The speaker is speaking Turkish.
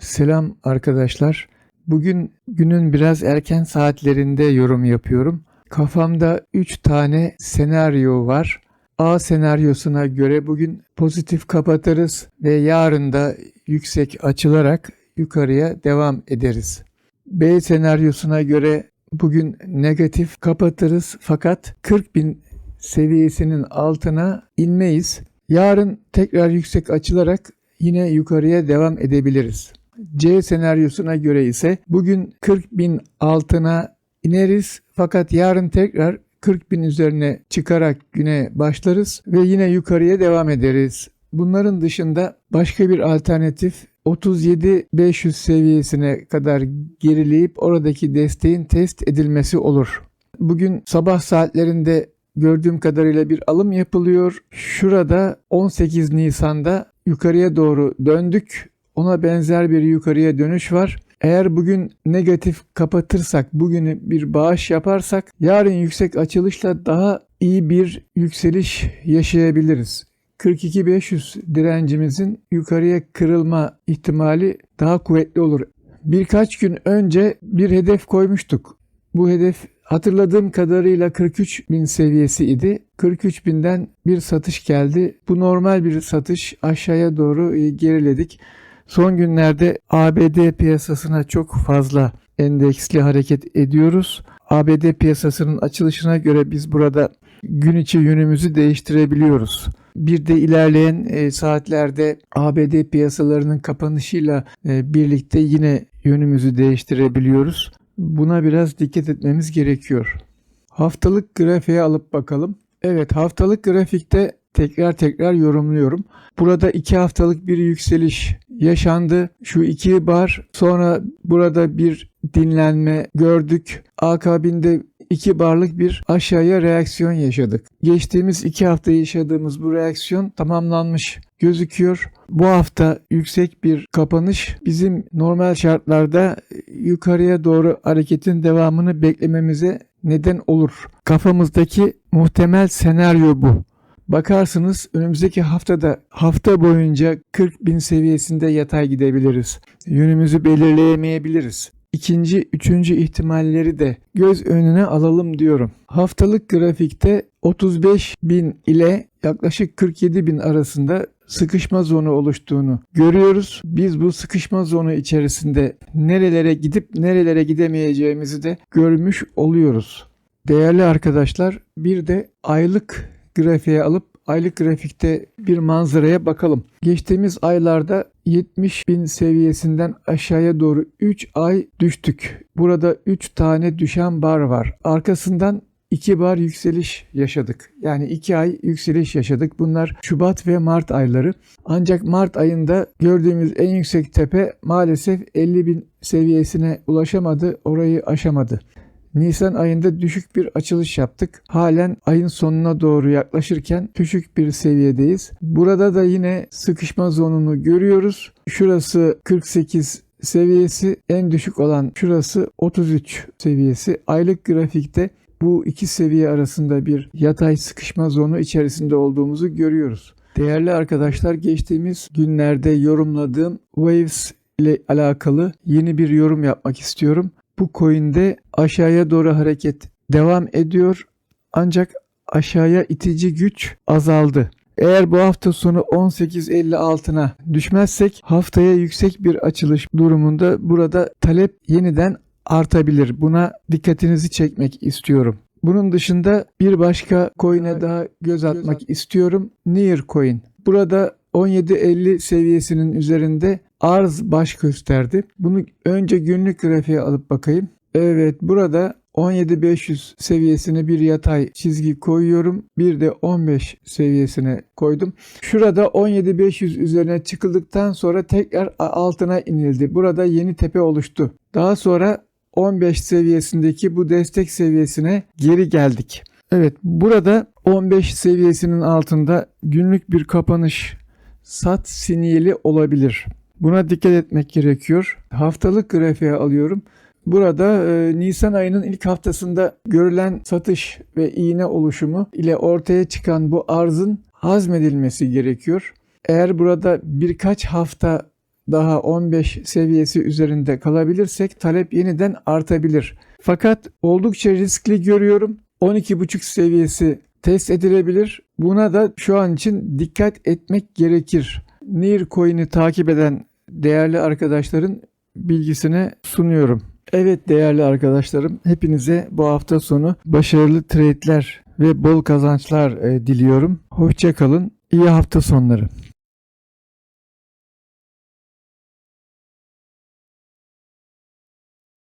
Selam arkadaşlar. Bugün günün biraz erken saatlerinde yorum yapıyorum. Kafamda 3 tane senaryo var. A senaryosuna göre bugün pozitif kapatırız ve yarın da yüksek açılarak yukarıya devam ederiz. B senaryosuna göre bugün negatif kapatırız fakat 40 bin seviyesinin altına inmeyiz. Yarın tekrar yüksek açılarak yine yukarıya devam edebiliriz. C senaryosuna göre ise bugün 40 bin altına ineriz fakat yarın tekrar 40 bin üzerine çıkarak güne başlarız ve yine yukarıya devam ederiz. Bunların dışında başka bir alternatif 37.500 seviyesine kadar gerileyip oradaki desteğin test edilmesi olur. Bugün sabah saatlerinde gördüğüm kadarıyla bir alım yapılıyor. Şurada 18 Nisan'da yukarıya doğru döndük. Ona benzer bir yukarıya dönüş var. Eğer bugün negatif kapatırsak, bugünü bir bağış yaparsak yarın yüksek açılışla daha iyi bir yükseliş yaşayabiliriz. 42.500 direncimizin yukarıya kırılma ihtimali daha kuvvetli olur. Birkaç gün önce bir hedef koymuştuk. Bu hedef hatırladığım kadarıyla 43 bin seviyesi idi. 43 binden bir satış geldi. Bu normal bir satış aşağıya doğru e, geriledik. Son günlerde ABD piyasasına çok fazla endeksli hareket ediyoruz. ABD piyasasının açılışına göre biz burada gün içi yönümüzü değiştirebiliyoruz. Bir de ilerleyen e, saatlerde ABD piyasalarının kapanışıyla e, birlikte yine yönümüzü değiştirebiliyoruz. Buna biraz dikkat etmemiz gerekiyor. Haftalık grafiğe alıp bakalım. Evet haftalık grafikte tekrar tekrar yorumluyorum. Burada iki haftalık bir yükseliş yaşandı. Şu iki bar sonra burada bir dinlenme gördük. Akabinde iki barlık bir aşağıya reaksiyon yaşadık. Geçtiğimiz iki hafta yaşadığımız bu reaksiyon tamamlanmış gözüküyor. Bu hafta yüksek bir kapanış bizim normal şartlarda yukarıya doğru hareketin devamını beklememize neden olur. Kafamızdaki muhtemel senaryo bu. Bakarsınız önümüzdeki haftada hafta boyunca 40 bin seviyesinde yatay gidebiliriz. Yönümüzü belirleyemeyebiliriz. İkinci, üçüncü ihtimalleri de göz önüne alalım diyorum. Haftalık grafikte 35 bin ile yaklaşık 47 bin arasında sıkışma zonu oluştuğunu görüyoruz. Biz bu sıkışma zonu içerisinde nerelere gidip nerelere gidemeyeceğimizi de görmüş oluyoruz. Değerli arkadaşlar bir de aylık grafiğe alıp aylık grafikte bir manzaraya bakalım. Geçtiğimiz aylarda 70 bin seviyesinden aşağıya doğru 3 ay düştük. Burada 3 tane düşen bar var. Arkasından 2 bar yükseliş yaşadık. Yani 2 ay yükseliş yaşadık. Bunlar Şubat ve Mart ayları. Ancak Mart ayında gördüğümüz en yüksek tepe maalesef 50 bin seviyesine ulaşamadı. Orayı aşamadı. Nisan ayında düşük bir açılış yaptık. Halen ayın sonuna doğru yaklaşırken düşük bir seviyedeyiz. Burada da yine sıkışma zonunu görüyoruz. Şurası 48 seviyesi, en düşük olan şurası 33 seviyesi. Aylık grafikte bu iki seviye arasında bir yatay sıkışma zonu içerisinde olduğumuzu görüyoruz. Değerli arkadaşlar geçtiğimiz günlerde yorumladığım Waves ile alakalı yeni bir yorum yapmak istiyorum. Bu coin'de aşağıya doğru hareket devam ediyor ancak aşağıya itici güç azaldı. Eğer bu hafta sonu 18.50 altına düşmezsek haftaya yüksek bir açılış durumunda burada talep yeniden artabilir. Buna dikkatinizi çekmek istiyorum. Bunun dışında bir başka coin'e daha göz atmak istiyorum. Near Coin. Burada 17.50 seviyesinin üzerinde arz baş gösterdi. Bunu önce günlük grafiğe alıp bakayım. Evet burada 17.500 seviyesine bir yatay çizgi koyuyorum. Bir de 15 seviyesine koydum. Şurada 17.500 üzerine çıkıldıktan sonra tekrar altına inildi. Burada yeni tepe oluştu. Daha sonra 15 seviyesindeki bu destek seviyesine geri geldik. Evet burada 15 seviyesinin altında günlük bir kapanış sat sinyali olabilir. Buna dikkat etmek gerekiyor. Haftalık grafiğe alıyorum. Burada e, Nisan ayının ilk haftasında görülen satış ve iğne oluşumu ile ortaya çıkan bu arzın hazmedilmesi gerekiyor. Eğer burada birkaç hafta daha 15 seviyesi üzerinde kalabilirsek talep yeniden artabilir. Fakat oldukça riskli görüyorum. 12.5 seviyesi test edilebilir. Buna da şu an için dikkat etmek gerekir. Near Coin'i takip eden değerli arkadaşların bilgisine sunuyorum. Evet değerli arkadaşlarım hepinize bu hafta sonu başarılı trade'ler ve bol kazançlar e, diliyorum. Hoşça kalın. İyi hafta sonları.